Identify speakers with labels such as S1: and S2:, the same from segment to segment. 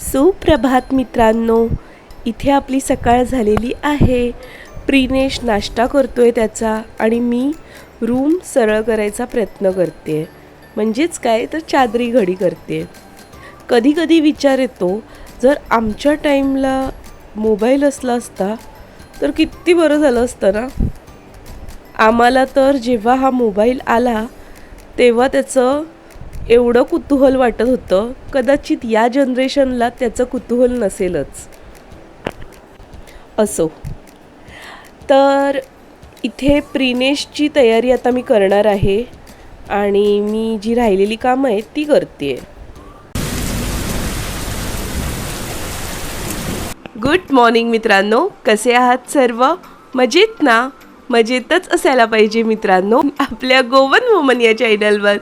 S1: सुप्रभात मित्रांनो इथे आपली सकाळ झालेली आहे. प्रिनेश नाश्ता करतो आहे त्याचा आणि मी रूम सरळ करायचा प्रयत्न करते. म्हणजेच काय? तर चादरी घडी करते. कधी कधी विचार येतो जर आमच्या टाईमला मोबाईल असला असता तर किती बरं झालं असतं ना? आम्हाला तर जेव्हा हा मोबाईल आला तेव्हा त्याचं एवढं कुतूहल वाटत होतं कदाचित या जनरेशनला त्याचं कुतूहल नसेलच. असो. तर इथे प्रिनेशची तयारी आता मी करणार आहे आणि मी जी राहिलेली कामं आहेत ती करते गुड मॉर्निंग मित्रांनो. कसे आहात सर्व? मजेत ना? मजेतच असायला पाहिजे मित्रांनो. आपल्या गोवन वुमन या चॅनलवर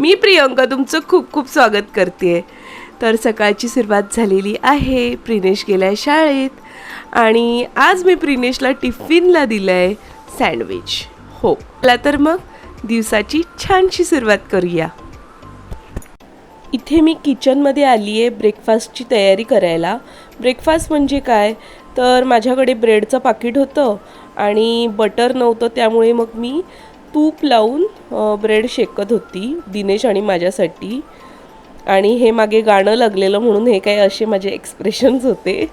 S1: मी प्रियंका तुमचं खूप खूप स्वागत करते तर सकाळची सुरुवात झालेली आहे प्रिनेश गेलाय शाळेत आणि आज मी प्रिनेशला टिफिनला दिलं आहे सँडविच. हो चला तर मग दिवसाची छानशी सुरुवात करूया. इथे मी किचनमध्ये आली आहे ब्रेकफास्टची तयारी करायला. ब्रेकफास्ट म्हणजे काय? तर माझ्याकडे ब्रेडचं पाकिट होतं आणि बटर नव्हतं त्यामुळे मग मी तूप लावून ब्रेड शेकत होती दिनेश आणि माझ्यासाठी. आणि हे मागे गाणं लागलेलं म्हणून हे काय असे माझे एक्सप्रेशन्स होते.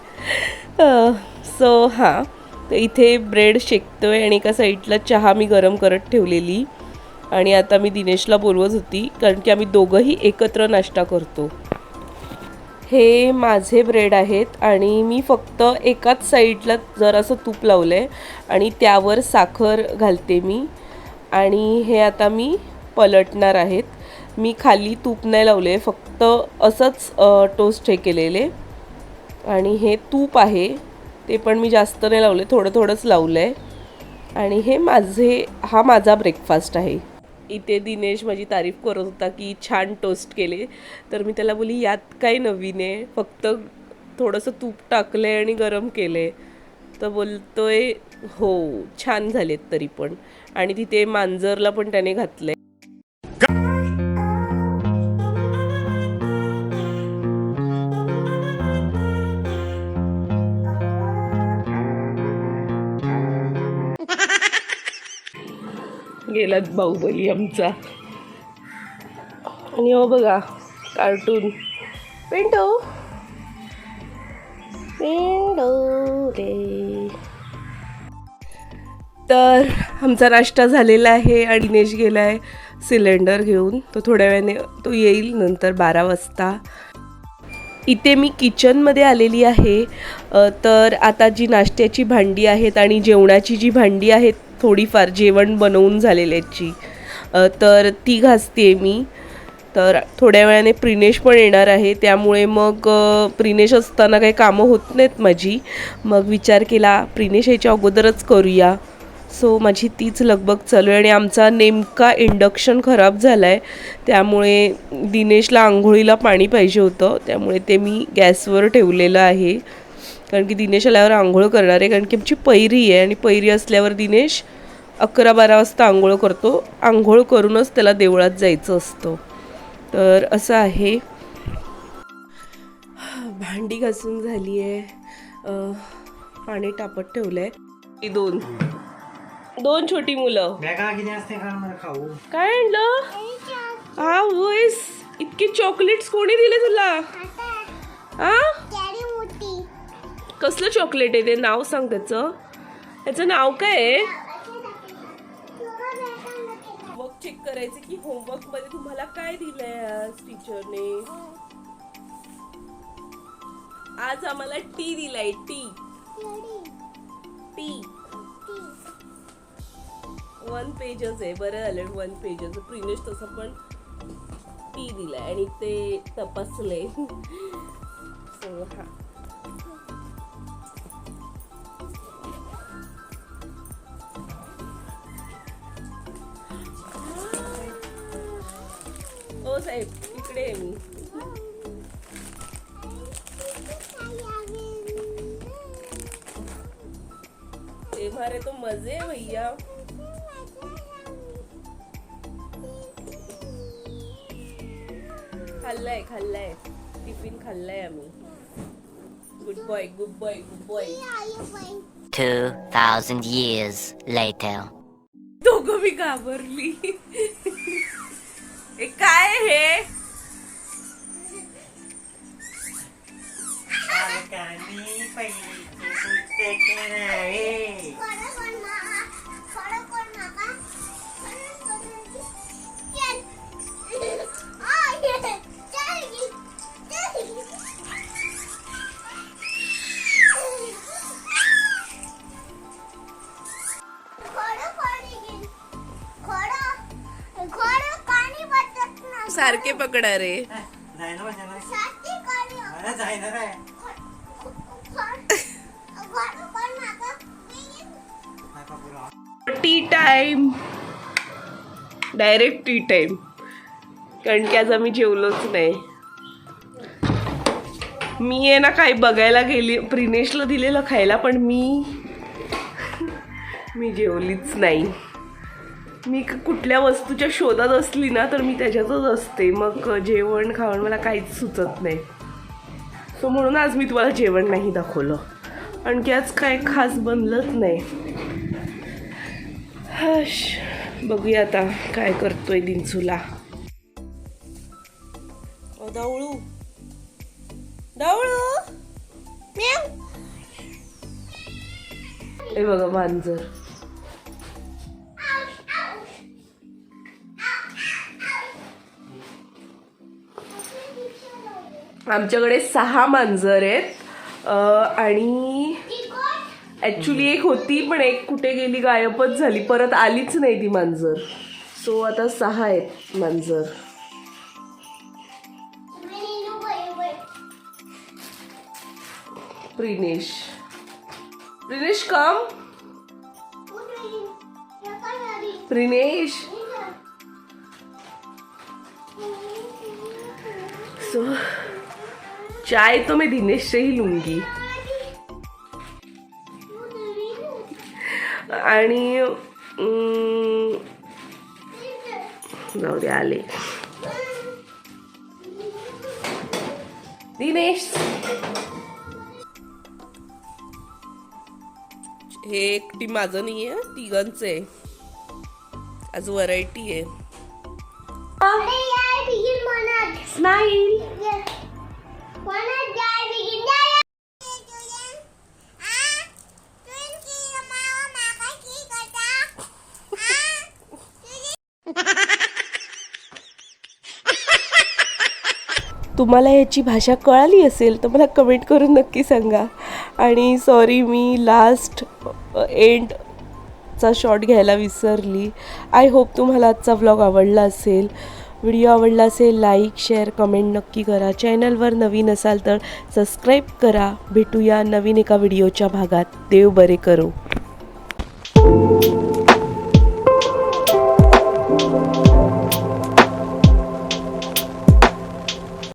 S1: सो हां. तर इथे ब्रेड शेकतो आहे आणि एका साईडला चहा मी गरम करत ठेवलेली. आणि आता मी दिनेशला बोलवत होती कारण की आम्ही दोघंही एकत्र नाश्ता करतो. हे माझे ब्रेड आहेत आणि मी फक्त एकाच साईडला जरासं तूप लावलं आहे आणि त्यावर साखर घालते मी. आणि हे आता मी पलटणार आहेत. मी खाली तूप नाही लावले फक्त असंच टोस्ट हे केलेले. आणि हे तूप आहे ते पण मी जास्त नाही लावले थोडं थोडंच लावलं आहे आणि हे माझे हा माझा ब्रेकफास्ट आहे. इथे दिनेश माझी तारीफ करत होता की छान टोस्ट केले. तर मी त्याला बोली यात काय नवीन आहे? फक्त थोडंसं तूप टाकलं आहे आणि गरम केलं आहे तर बोलतो आहे हो छान झालेत तरी पण. आणि तिथे मांजरला पण त्याने घातलं गेलात बाहुबली आमचा. आणि हो बघा कार्टून. पेंटो पेंडो रे. तर आमचा नाश्ता झालेला आहे आणि दिनेश गेला आहे सिलेंडर घेऊन. तो थोड्या वेळाने तो येईल नंतर बारा वाजता. इथे मी किचनमध्ये आलेली आहे. तर आता जी नाश्त्याची भांडी आहेत आणि जेवणाची जी भांडी आहेत थोडीफार जेवण बनवून झालेल्याची. तर ती घासते मी. तर थोड्या वेळाने प्रिनेश पण येणार आहे. त्यामुळे मग प्रिनेश असताना काही कामं होत नाहीत माझी. मग विचार केला प्रिनेश याच्या अगोदरच करूया. सो माझी तीच लगबग चालू आहे आणि आमचा नेमका इंडक्शन खराब झाला आहे त्यामुळे दिनेशला आंघोळीला पाणी पाहिजे होतं. त्यामुळे ते मी गॅसवर ठेवलेलं आहे. कारण की दिनेश आल्यावर आंघोळ करणार आहे. कारण की आमची पैरी आहे आणि पैरी असल्यावर दिनेश अकरा बारा वाजता आंघोळ करतो. आंघोळ करूनच त्याला देवळात जायचं असतं. तर असं आहे. भांडी घासून झाली आहे. पाणी टापत ठेवलं आहे दोन. दोन छोटी मुलं. काय आणलं? हा इतके चॉकलेट्स कोणी दिले तुला? हा? कसलं चॉकलेट आहे ते? नाव सांग त्याचं. त्याचं नाव काय आहे? मग चेक करायचं की होमवर्कमध्ये तुम्हाला काय दिलंय आज टीचरने आज आम्हाला टी दिलाय टी टी वन पेजच आहे बरं झालं. वन पेजच प्रिनेश तसं पण पी दिलाय आणि ते तपासले सो हा. ओ साहेब इकडे आहे मी. ते मारे तो मजे भैया. खाल्लाय खाल्लाय टिफिन खाल्लाय आम्ही good boy good boy good boy
S2: 2,000 years later.
S1: दोघं मी घाबरली हे काय हे
S3: बालकांनी पहिलीचे
S1: सारखे पकडा रे tea time. Direct tea time. कारण की आज आम्ही जेवलोच नाही. मी आहे ना काही बघायला गेली प्रिनेशला दिलेलं खायला पण मी मी जेवलीच नाही. मी क- कुठल्या वस्तूच्या शोधात असली ना तर मी त्याच्यातच असते. मग जेवण खावण मला काहीच सुचत नाही. सो म्हणून आज मी तुम्हाला जेवण नाही दाखवलं. आणखी आज काय खास बनलंच नाही. हश बघूया आता काय करतोय दिनसूला. ओ डावळू डावळू हे बघा मांजर. आमच्याकडे सहा मांजर आहेत. आणि ॲक्च्युली एक होती पण एक कुठे गेली गायबच झाली. परत आलीच नाही ती मांजर. सो आता सहा आहेत मांजर. प्रिनेश. प्रिनेश कम प्रिनेश. सो चाय तो मैं दिनेश से ही लूंगी। आणि जाऊ दे आले. दिनेश! हे एकटी माझं नाही आहे तिघांचं आहे. आज व्हरायटी आहे. स्माईल तुम्हाला याची भाषा कळाली असेल तर मला कमेंट करून नक्की सांगा. आणि सॉरी मी लास्ट एंडचा शॉट घ्यायला विसरली. आय होप तुम्हाला आजचा व्लॉग आवडला असेल. व्हिडिओ आवडला असेल लाईक शेअर कमेंट नक्की करा. चॅनलवर नवीन असाल तर सबस्क्राईब करा. भेटूया नवीन एका व्हिडिओच्या भागात. देव बरे करो.